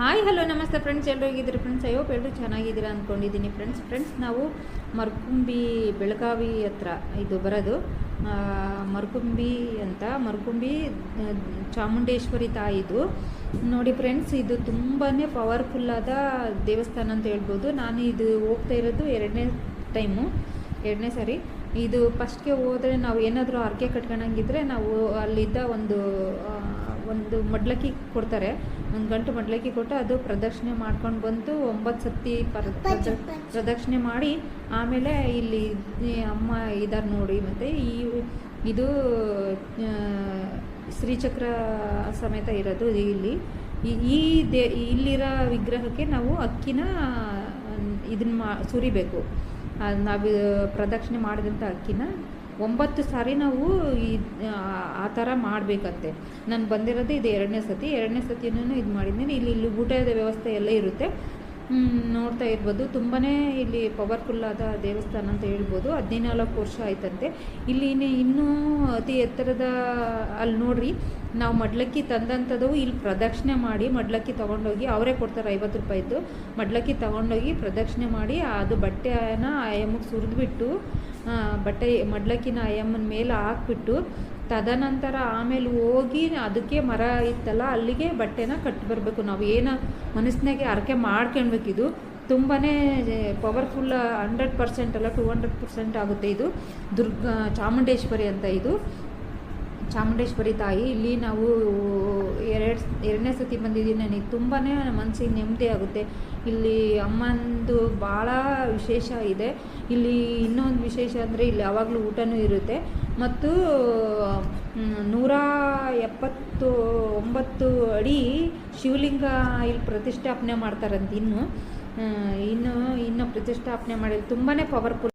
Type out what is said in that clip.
Hi hello ನಮಸ್ತೆ friends ಎಲ್ಲರೂ ಹೇಗಿದ್ದೀರಿ ಫ್ರೆಂಡ್ಸ್ ಅಯ್ಯೋ ಎಲ್ಲರೂ ಚೆನ್ನಾಗಿದ್ದೀರಾ ಅಂದ್ಕೊಂಡಿದ್ದೀನಿ ಫ್ರೆಂಡ್ಸ್ ಫ್ರೆಂಡ್ಸ್ ನಾವು ಮರ್ಕುಂಬಿ ಬೆಳಗಾವಿ ಹತ್ರ ಇದು ಬರೋದು. ಮರ್ಕುಂಬಿ ಅಂತ, ಮರ್ಕುಂಬಿ ಚಾಮುಂಡೇಶ್ವರಿ ತಾಯಿದು ನೋಡಿ ಫ್ರೆಂಡ್ಸ್ ಇದು ತುಂಬಾ ಪವರ್ಫುಲ್ಲಾದ ದೇವಸ್ಥಾನ ಅಂತ ಹೇಳ್ಬೋದು. ನಾನು ಇದು ಹೋಗ್ತಾ ಇರೋದು ಎರಡನೇ ಟೈಮು ಎರಡನೇ ಸಾರಿ. ಇದು ಫಸ್ಟ್ಗೆ ಹೋದರೆ ನಾವು ಏನಾದರೂ ಹರಕೆ ಕಟ್ಕೊಳಂಗಿದ್ರೆ ನಾವು ಅಲ್ಲಿದ್ದ ಒಂದು ಒಂದು ಮಡ್ಲಕ್ಕಿ ಕೊಡ್ತಾರೆ. ಒಂದು ಗಂಟು ಮಡ್ಲಕ್ಕಿ ಕೊಟ್ಟು ಅದು ಪ್ರದಕ್ಷಿಣೆ ಮಾಡ್ಕೊಂಡು ಬಂದು ಒಂಬತ್ತು ಸತಿ ಪರ ಪ್ರದ- ಪ್ರದಕ್ಷಿಣೆ ಮಾಡಿ ಆಮೇಲೆ ಇಲ್ಲಿ ಅಮ್ಮ ಇದಾರೆ ನೋಡಿ ಮತ್ತು ಈ ಇದು ಶ್ರೀಚಕ್ರ ಸಮೇತ ಇರೋದು ಇಲ್ಲಿ. ಈ- ಈ ದೇ ಇಲ್ಲಿರೋ ವಿಗ್ರಹಕ್ಕೆ ನಾವು ಅಕ್ಕಿನ ಇದನ್ನ ಮಾ ಸುರಿಬೇಕು. ನಾವು ಪ್ರದಕ್ಷಿಣೆ ಮಾಡಿದಂಥ ಅಕ್ಕಿನ ಒಂಬತ್ತು ಸಾರಿ ನಾವು ಈ, ಆ- ಥರ ಮಾಡಬೇಕಂತೆ. ನಾನು ಬಂದಿರೋದು ಇದು ಎರಡನೇ ಸತಿ. ಎರಡನೇ ಸತಿನೂ ಇದು ಮಾಡಿದ್ದೀನಿ ಇಲ್ಲಿ ಇಲ್ಲಿ ಊಟದ ವ್ಯವಸ್ಥೆ ಎಲ್ಲ ಇರುತ್ತೆ. ನೋಡ್ತಾ ಇರ್ಬೋದು. ತುಂಬಾ ಇಲ್ಲಿ ಪವರ್ಫುಲ್ ಆದ ದೇವಸ್ಥಾನ ಅಂತ ಹೇಳ್ಬೋದು. ಹದಿನಾಲ್ಕು ವರ್ಷ ಆಯ್ತಂತೆ. ಇಲ್ಲಿ ಇನ್ನೂ ಅತಿ ಎತ್ತರದ, ಅಲ್ಲಿ ನೋಡ್ರಿ, ನಾವು ಮಡ್ಲಕ್ಕಿ ತಂದಂಥದ್ದು ಇಲ್ಲಿ ಪ್ರದಕ್ಷಿಣೆ ಮಾಡಿ ಮಡ್ಲಕ್ಕಿ ತೊಗೊಂಡೋಗಿ ಅವರೇ ಕೊಡ್ತಾರೆ ಐವತ್ತು ರೂಪಾಯಿದ್ದು ಮಡ್ಲಕ್ಕಿ ತೊಗೊಂಡೋಗಿ ಪ್ರದಕ್ಷಿಣೆ ಮಾಡಿ ಅದು ಬಟ್ಟೆನ ಆಯಮ್ಮಗೆ ಸುರಿದ್ಬಿಟ್ಟು ಬಟ್ಟೆ ಮಡ್ಲಕ್ಕಿನ ಆಯಮ್ಮನ ಮೇಲೆ ಹಾಕ್ಬಿಟ್ಟು ತದನಂತರ ಆಮೇಲೆ ಹೋಗಿ ಅದಕ್ಕೆ ಮರ ಇತ್ತಲ್ಲ, ಅಲ್ಲಿಗೆ ಬಟ್ಟೆನ ಕಟ್ಟಿ ಬರಬೇಕು. ನಾವು ಏನು ಮನಸ್ಸಿನಾಗೆ ಹರಕೆ ಮಾಡ್ಕೊಳ್ಬೇಕಿದು. ತುಂಬಾ ಪವರ್ಫುಲ್ ಹಂಡ್ರೆಡ್ ಪರ್ಸೆಂಟ್ ಅಲ್ಲ ಟೂ ಹಂಡ್ರೆಡ್ ಪರ್ಸೆಂಟ್ ಆಗುತ್ತೆ ಇದು. ದುರ್ಗ, ಚಾಮುಂಡೇಶ್ವರಿ ಅಂತ ಇದು. ಚಾಮುಂಡೇಶ್ವರಿ ತಾಯಿ, ಇಲ್ಲಿ ನಾವು ಎರಡು, ಎರಡನೇ ಸತಿ ಬಂದಿದ್ದೀನಿ. ನನಗೆ ತುಂಬಾ ಮನಸ್ಸಿಗೆ ನೆಮ್ಮದಿ ಆಗುತ್ತೆ. ಇಲ್ಲಿ ಅಮ್ಮಂದು ಭಾಳ ವಿಶೇಷ ಇದೆ. ಇಲ್ಲಿ ಇನ್ನೊಂದು ವಿಶೇಷ ಅಂದರೆ ಇಲ್ಲಿ ಯಾವಾಗಲೂ ಊಟನೂ ಇರುತ್ತೆ. ಮತ್ತು ನೂರ ಎಪ್ಪತ್ತು ಒಂಬತ್ತು ಅಡಿ ಶಿವಲಿಂಗ ಇಲ್ಲಿ ಪ್ರತಿಷ್ಠಾಪನೆ ಮಾಡ್ತಾರಂತ ಇನ್ನು. ಇನ್ನು ಇನ್ನು ಪ್ರತಿಷ್ಠಾಪನೆ ಮಾಡಿದ್ರು ತುಂಬಾ ಪವರ್ಫುಲ್